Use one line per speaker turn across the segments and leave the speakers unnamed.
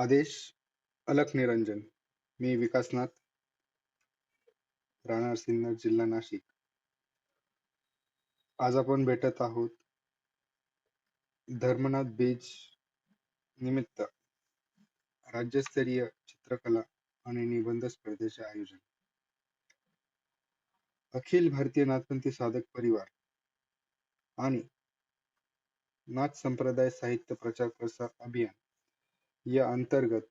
आदेश अलक निरंजन. मी विकासनाथ राहणार सिन्नर जिल्हा नाशिक. आज आपण भेटत आहोत धर्मनाथ बीज निमित्त राज्यस्तरीय चित्रकला आणि निबंध स्पर्धेचे आयोजन. अखिल भारतीय नाथपंथी साधक परिवार आणि नाथ संप्रदाय साहित्य प्रचार प्रसार अभियान या अंतर्गत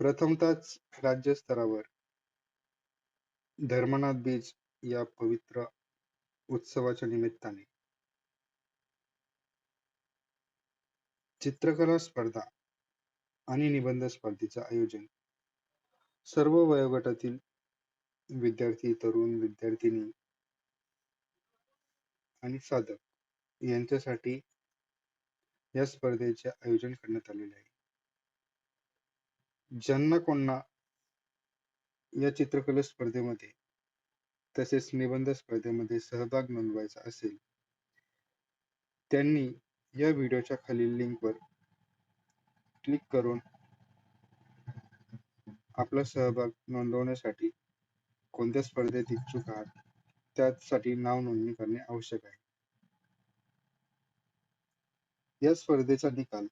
प्रथमतःच राज्यस्तरावर धर्मनाथ बीज या पवित्र उत्सवाच्या निमित्ताने. चित्रकला स्पर्धा आणि निबंध स्पर्धेचं आयोजन सर्व वयोगटातील विद्यार्थी तरुण विद्यार्थिनी आणि साधक यांच्यासाठी या स्पर्धेचे आयोजन करण्यात आलेले आहे. ज्यांना कोणा या चित्रकला स्पर्धेमध्ये तसेच निबंध स्पर्धेमध्ये सहभाग नोंदवायचा असेल त्यांनी या व्हिडिओच्या खालील लिंकवर क्लिक करून आपला सहभाग नोंदवण्यासाठी कोणत्या स्पर्धेत इच्छुक आहात त्यासाठी नाव नोंदणी करणे आवश्यक आहे. या स्पर्धेचा निकाल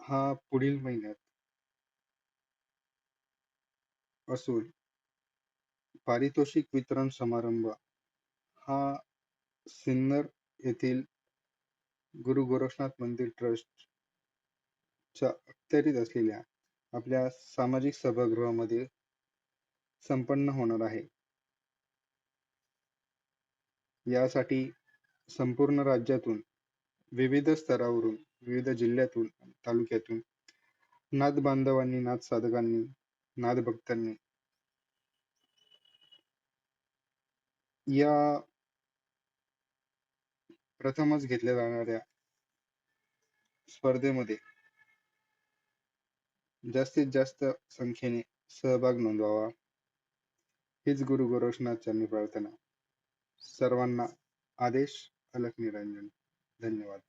हा पुढील महिन्यात असून पारितोषिक वितरण समारंभ हा सिन्नर येथील गुरु गोरक्षनाथ मंदिर ट्रस्ट च्या अखत्यारीत असलेल्या आपल्या सामाजिक सभागृहामध्ये संपन्न होणार आहे. यासाठी संपूर्ण राज्यातून विविध स्तरावरून विविध जिल्ह्यातून तालुक्यातून नाथ बांधवांनी नाथ साधकांनी नाथ भक्तांनी या प्रथमच घेतल्या जाणाऱ्या स्पर्धेमध्ये जास्तीत जास्त संख्येने सहभाग नोंदवावा. हीच गुरु गोरक्षनाथ प्रार्थना. सर्वांना आदेश अलक निरंजन धन्यवाद.